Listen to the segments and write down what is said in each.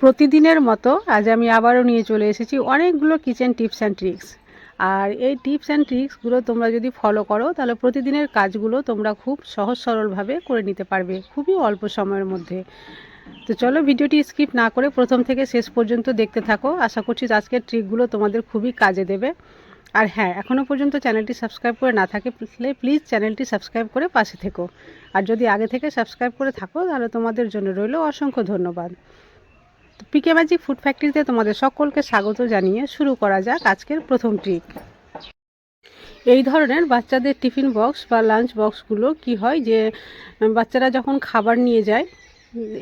প্রতিদিনের মতো আজ আমি আবারও নিয়ে চলে এসেছি অনেকগুলো কিচেন টিপস অ্যান্ড ট্রিক্স আর এই টিপস অ্যান্ড ট্রিক্সগুলো তোমরা যদি ফলো করো, তাহলে প্রতিদিনের কাজগুলো তোমরা খুব সহজ সরলভাবে করে নিতে পারবে খুবই অল্প সময়ের মধ্যে। তো চলো ভিডিওটি স্কিপ না করে প্রথম থেকে শেষ পর্যন্ত দেখতে থাকো। আশা করছি আজকের ট্রিকগুলো তোমাদের খুবই কাজে দেবে। আর হ্যাঁ এখনও পর্যন্ত চ্যানেলটি সাবস্ক্রাইব করে না থাকে, তাহলে প্লিজ চ্যানেলটি সাবস্ক্রাইব করে পাশে থেকো। আর যদি আগে থেকে সাবস্ক্রাইব করে থাকো, তাহলে তোমাদের জন্য রইল অসংখ্য ধন্যবাদ। পিকে ম্যাজিক ফুড ফ্যাক্টরিতে তোমাদের সকলকে স্বাগত জানিয়ে শুরু করা যাক আজকের প্রথম ট্রিক এই ধরনের বাচ্চাদের টিফিন বক্স বা লাঞ্চ বক্সগুলো কি হয় যে বাচ্চারা যখন খাবার নিয়ে যায়,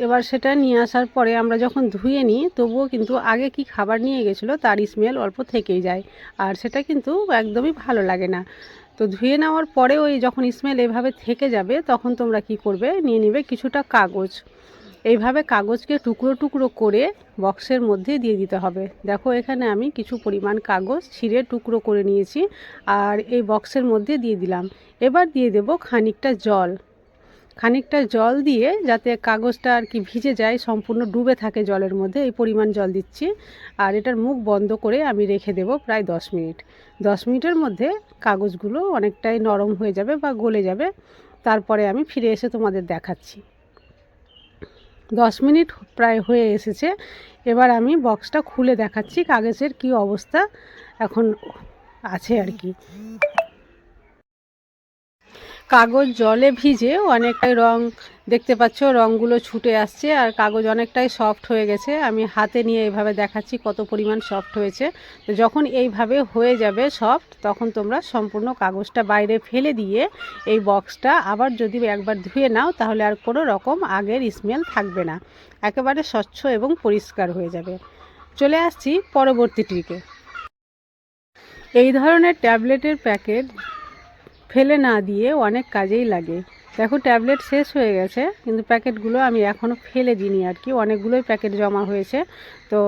এবার সেটা নিয়ে আসার পরে আমরা যখন ধুয়ে নিই, তবুও কিন্তু আগে কি খাবার নিয়ে গেছিল তার স্মেল অল্প থেকেই যায়। আর সেটা কিন্তু একদমই ভালো লাগে না। তো ধুয়ে নেওয়ার পরে ওই যখন স্মেল এভাবে থেকে যাবে, তখন তোমরা কি করবে? নিয়ে নেবে কিছুটা কাগজ। এইভাবে কাগজকে টুকরো টুকরো করে বক্সের মধ্যে দিয়ে দিতে হবে। দেখো, এখানে আমি কিছু পরিমাণ কাগজ ছিঁড়ে টুকরো করে নিয়েছি আর এই বক্সের মধ্যে দিয়ে দিলাম। এবার দিয়ে দেব খানিকটা জল। খানিকটা জল দিয়ে যাতে কাগজটা আর কি ভিজে যায়, সম্পূর্ণ ডুবে থাকে জলের মধ্যে, এই পরিমাণ জল দিচ্ছি। আর এটার মুখ বন্ধ করে আমি রেখে দেব প্রায় দশ মিনিট। দশ মিনিটের মধ্যে কাগজগুলো অনেকটাই নরম হয়ে যাবে বা গলে যাবে। তারপরে আমি ফিরে এসে তোমাদের দেখাচ্ছি। দশ মিনিট প্রায় হয়ে এসেছে। এবার আমি বক্সটা খুলে দেখাচ্ছি কাগজের কি অবস্থা এখন আছে আর কি। কাগজ জলে ভিজে অনেকটাই রং দেখতে পাচ্ছ রঙগুলো ছুটে আসছে আর কাগজ অনেকটাই সফট হয়ে গেছে। আমি হাতে নিয়ে এইভাবে দেখাচ্ছি কত পরিমাণ সফট হয়েছে। তো যখন এইভাবে হয়ে যাবে সফট তখন তোমরা সম্পূর্ণ কাগজটা বাইরে ফেলে দিয়ে এই বক্সটা আবার যদি একবার ধুয়ে নাও, তাহলে আর কোনো রকম আগের স্মেল থাকবে না। একেবারে স্বচ্ছ এবং পরিষ্কার হয়ে যাবে। চলে আসছি পরবর্তী ট্রিকে এই ধরনের ট্যাবলেটের প্যাকেট ফেলে না দিয়ে অনেক কাজেই লাগে। দেখো, ট্যাবলেট শেষ হয়ে গেছে, কিন্তু প্যাকেটগুলো আমি এখনও ফেলে দিইনি আর কি। অনেকগুলোই প্যাকেট জমা হয়েছে। তো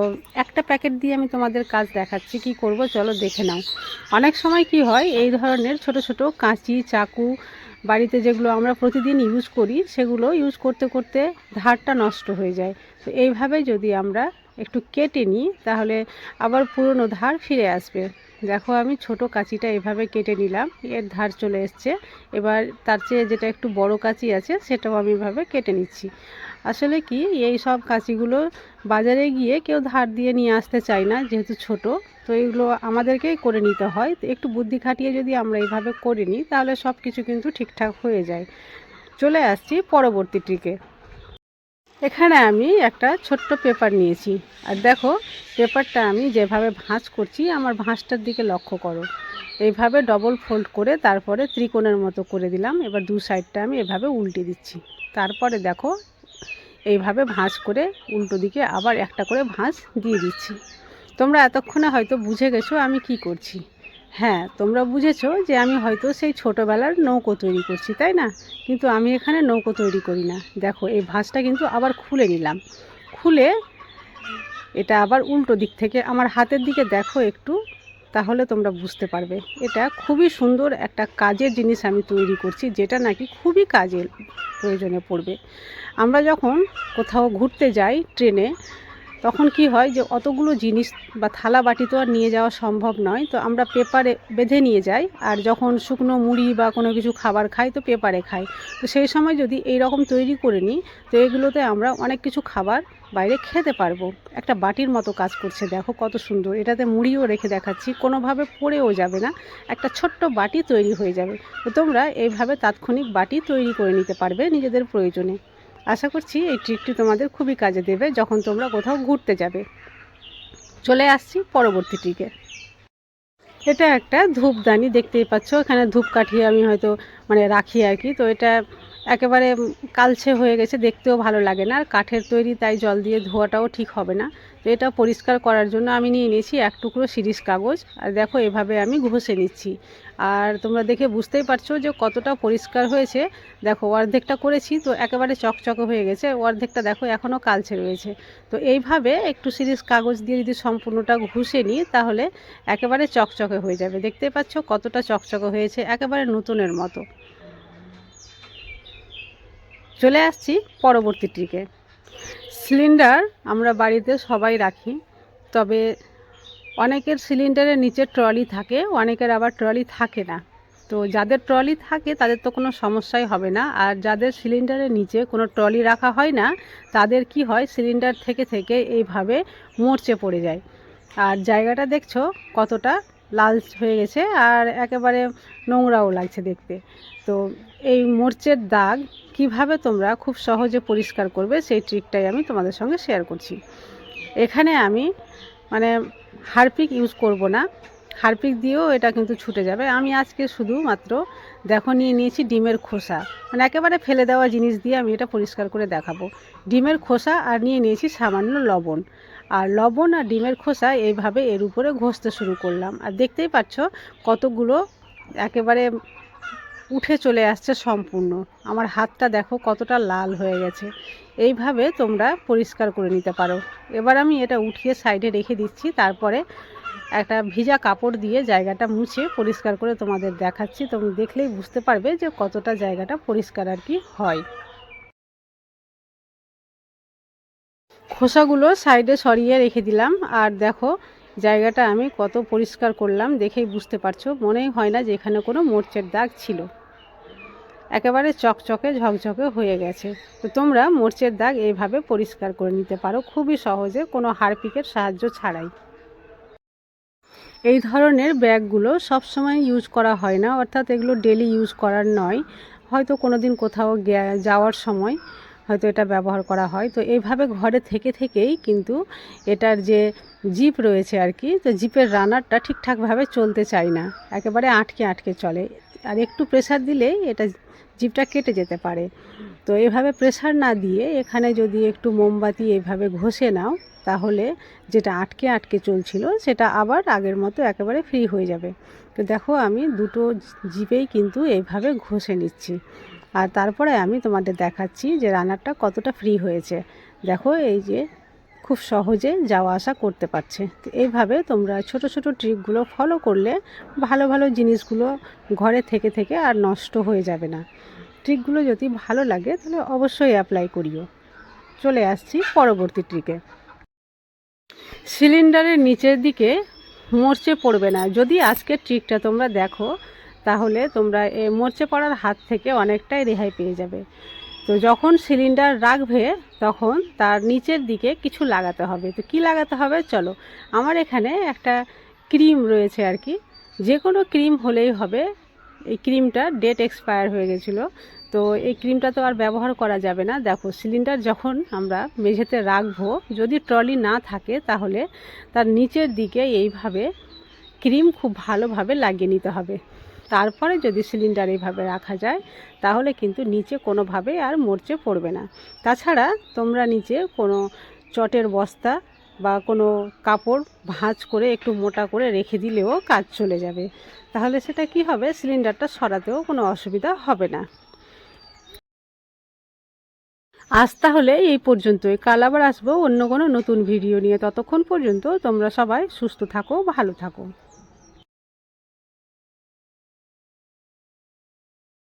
একটা প্যাকেট দিয়ে আমি তোমাদের কাজ দেখাচ্ছি, কি করব চলো দেখে নাও। অনেক সময় কি হয়, এই ধরনের ছোট ছোট কাঁচি, চাকু, বাড়িতে যেগুলো আমরা প্রতিদিন ইউজ করি, সেগুলো ইউজ করতে করতে ধারটা নষ্ট হয়ে যায়। তো এইভাবে যদি আমরা একটু কেটে নিই, তাহলে আবার পুরনো ধার ফিরে আসবে। দেখো, আমি ছোট কাঁচিটা এভাবে কেটে নিলাম, এর ধার চলে এসছে। এবার তার চেয়ে যেটা একটু বড় কাঁচি আছে, সেটাও আমি এভাবে কেটে নিচ্ছি। আসলে কি, এই সব কাঁচিগুলো বাজারে গিয়ে কেউ ধার দিয়ে নিয়ে আসতে চায় না, যেহেতু ছোট। তো এগুলো আমাদেরকেই করে নিতে হয়। তো একটু বুদ্ধি খাটিয়ে যদি আমরা এইভাবে করে নিই, তাহলে সব কিছু কিন্তু ঠিকঠাক হয়ে যায়। চলে আসছি পরবর্তী ট্রিকে। এখানে আমি একটা ছোট্ট পেপার নিয়েছি। আর দেখো, পেপারটা আমি যেভাবে ভাঁজ করছি, আমার ভাঁজটার দিকে লক্ষ্য করো। এইভাবে ডবল ফোল্ড করে তারপরে ত্রিকোণের মতো করে দিলাম। এবার দু সাইডটা আমি এভাবে উল্টে দিচ্ছি। তারপরে দেখো, এইভাবে ভাঁজ করে উল্টো দিকে আবার একটা করে ভাঁজ দিয়ে দিচ্ছি। তোমরা এতক্ষণে হয়তো বুঝে গেছো আমি কি করছি। হ্যাঁ তোমরা বুঝেছ যে আমি হয়তো সেই ছোটোবেলার নৌকো তৈরি করছি, তাই না? কিন্তু আমি এখানে নৌকো তৈরি করি না। দেখো, এই ভাঁজটা কিন্তু আবার খুলে নিলাম। খুলে এটা আবার উল্টো দিক থেকে আমার হাতের দিকে দেখো একটু, তাহলে তোমরা বুঝতে পারবে। এটা খুবই সুন্দর একটা কাজের জিনিস আমি তৈরি করছি, যেটা নাকি খুবই কাজের প্রয়োজনে পড়বে। আমরা যখন কোথাও ঘুরতে যাই ট্রেনে তখন কি হয় যে অতগুলো জিনিস বা থালা বাটি তো আর নিয়ে যাওয়া সম্ভব নয়, তো আমরা পেপারে বেঁধে নিয়ে যাই। আর যখন শুকনো মুড়ি বা কোনো কিছু খাবার খাই তো পেপারে খাই। তো সেই সময় যদি এই রকম তৈরি করে নিই, তো এগুলোতে আমরা অনেক কিছু খাবার বাইরে খেতে পারব। একটা বাটির মতো কাজ করছে, দেখো কত সুন্দর। এটাতে মুড়িও রেখে দেখাচ্ছি, কোনোভাবে পড়েও যাবে না। একটা ছোট্ট বাটি তৈরি হয়ে যাবে। তো তোমরা এইভাবে তাৎক্ষণিক বাটি তৈরি করে নিতে পারবে নিজেদের প্রয়োজনে। আশা করছি এই ট্রিকটি তোমাদের খুবই কাজে দেবে যখন তোমরা কোথাও ঘুরতে যাবে। চলে আসছি পরবর্তী ট্রিকে এটা একটা ধূপদানি, দেখতেই পাচ্ছ। এখানে ধূপকাঠি আমি হয়তো মানে রাখি আর কি। তো এটা একেবারে কালছে হয়ে গেছে, দেখতেও ভালো লাগে না। আর কাঠের তৈরি তাই জল দিয়ে ধোয়াটাও ঠিক হবে না। তো এটা পরিষ্কার করার জন্য আমি নিয়ে নিয়েছি এক টুকরো সিরিজ কাগজ। আর দেখো, এভাবে আমি ঘষে নিচ্ছি। আর তোমরা দেখে বুঝতেই পারছ যে কতটা পরিষ্কার হয়েছে। দেখো, অর্ধেকটা করেছি, তো একেবারে চকচকে হয়ে গেছে। অর্ধেকটা দেখো, এখনও কালছে রয়েছে। তো এইভাবে একটু সিরিজ কাগজ দিয়ে যদি সম্পূর্ণটা ঘুষে নিই, তাহলে একেবারে চকচকে হয়ে যাবে। দেখতেই পাচ্ছ কতটা চকচকে হয়েছে, একেবারে নতুনের মতো। চলে আসছি পরবর্তী ট্রিকে। সিলিন্ডার আমরা বাড়িতে সবাই রাখি, তবে অনেকের সিলিন্ডারের নিচে ট্রলি থাকে, অনেকের আবার ট্রলি থাকে না। তো যাদের ট্রলি থাকে, তাদের তো কোনো সমস্যাই হবে না। আর যাদের সিলিন্ডারের নিচে কোনো ট্রলি রাখা হয় না, তাদের কি হয়, সিলিন্ডার থেকে থেকে এইভাবে মরচে পড়ে যায়। আর জায়গাটা দেখছ কতটা? লাল হয়ে গেছে আর একেবারে নোংরাও লাগছে দেখতে। তো এই মরচের দাগ কীভাবে তোমরা খুব সহজে পরিষ্কার করবে সেই ট্রিকটাই আমি তোমাদের সঙ্গে শেয়ার করছি। এখানে আমি মানে হারপিক ইউজ করব না। হারপিক দিয়েও এটা কিন্তু ছুটে যাবে। আমি আজকে শুধুমাত্র দেখো নিয়ে নিয়েছি ডিমের খোসা। মানে একেবারে ফেলে দেওয়া জিনিস দিয়ে আমি এটা পরিষ্কার করে দেখাবো। ডিমের খোসা আর নিয়ে নিয়েছি সামান্য লবণ। আর লবণ আর ডিমের খোসা এইভাবে এর উপরে ঘষতে শুরু করলাম। আর দেখতেই পাচ্ছ কতগুলো একেবারে উঠে চলে আসছে সম্পূর্ণ। আমার হাতটা দেখো কতটা লাল হয়ে গেছে। এইভাবে তোমরা পরিষ্কার করে নিতে পারো। এবার আমি এটা উঠিয়ে সাইডে রেখে দিচ্ছি। তারপরে একটা ভিজা কাপড় দিয়ে জায়গাটা মুছে পরিষ্কার করে তোমাদের দেখাচ্ছি। তুমি দেখলেই বুঝতে পারবে যে কতটা জায়গাটা পরিষ্কার আর কি হয়। খোসাগুলো সাইডে সরিয়ে রেখে দিলাম। আর দেখো, জায়গাটা আমি কত পরিষ্কার করলাম দেখেই বুঝতে পারছ। মনেই হয় না যে এখানে কোনো মোর্চের দাগ ছিল। একেবারে চকচকে ঝকঝকে হয়ে গেছে। তো তোমরা মোর্চের দাগ এইভাবে পরিষ্কার করে নিতে পারো। খুবই সহজে, কোনো হারপিকের সাহায্য ছাড়াই। এই ধরনের ব্যাগগুলো সবসময় ইউজ করা হয় না, অর্থাৎ এগুলো ডেলি ইউজ করার নয়। হয়তো কোনো দিন কোথাও যাওয়ার সময় হয়তো এটা ব্যবহার করা হয়। তো এইভাবে ঘরে থেকে থেকেই কিন্তু এটার যে জিপ রয়েছে আর কি, তো জিপের রানারটা ঠিকঠাকভাবে চলতে চায় না। একেবারে আটকে আটকে চলে। আর একটু প্রেসার দিলেই এটা জিপটা কেটে যেতে পারে। তো এভাবে প্রেসার না দিয়ে এখানে যদি একটু মোমবাতি এইভাবে ঘষে নাও তাহলে যেটা আটকে আটকে চলছিল, সেটা আবার আগের মতো একেবারে ফ্রি হয়ে যাবে। তো দেখো আমি দুটো জিপেই কিন্তু এইভাবে ঘষে নিচ্ছি। আর তারপরে আমি তোমাদের দেখাচ্ছি যে রানারটা কতটা ফ্রি হয়েছে। দেখো এই যে খুব সহজে যাওয়া আসা করতে পারছে। তো এইভাবে তোমরা ছোট ছোট ট্রিকগুলো ফলো করলে ভালো ভালো জিনিসগুলো ঘরে থেকে থেকে আর নষ্ট হয়ে যাবে না। ট্রিকগুলো যদি ভালো লাগে তাহলে অবশ্যই অ্যাপ্লাই করিও। চলে আসছি পরবর্তী ট্রিকে। সিলিন্ডারের নিচের দিকে মরচে পড়বে না। যদি আজকের ট্রিকটা তোমরা দেখো, তাহলে তোমরা এ মরচে পড়ার হাত থেকে অনেকটাই রেহাই পেয়ে যাবে। তো যখন সিলিন্ডার রাখবে, তখন তার নিচের দিকে কিছু লাগাতে হবে। তো কি লাগাতে হবে? চলো, আমার এখানে একটা ক্রিম রয়েছে আর কি। যে কোনো ক্রিম হলেই হবে এই ক্রিমটা ডেট এক্সপায়ার হয়ে গেছিল। তো এই ক্রিমটা তো আর ব্যবহার করা যাবে না। দেখো সিলিন্ডার যখন আমরা মেঝেতে রাখব, যদি ট্রলি না থাকে, তাহলে তার নিচের দিকে এইভাবে ক্রিম খুব ভালোভাবে লাগিয়ে নিতে হবে। তারপরে যদি সিলিন্ডার এইভাবে রাখা যায়, তাহলে কিন্তু নিচে কোনোভাবে আর মরচে পড়বে না। তাছাড়া তোমরা নিচে কোনো চটের বস্তা বা কোনো কাপড় ভাঁজ করে একটু মোটা করে রেখে দিলেও কাজ চলে যাবে। তাহলে সেটা কি হবে? সিলিন্ডারটা সরাতেও কোনো অসুবিধা হবে না। আজ তাহলে এই পর্যন্তই। কাল আবার আসব অন্য কোনো নতুন ভিডিও নিয়ে। ততক্ষণ পর্যন্ত তোমরা সবাই সুস্থ থাকো, ভালো থাকো।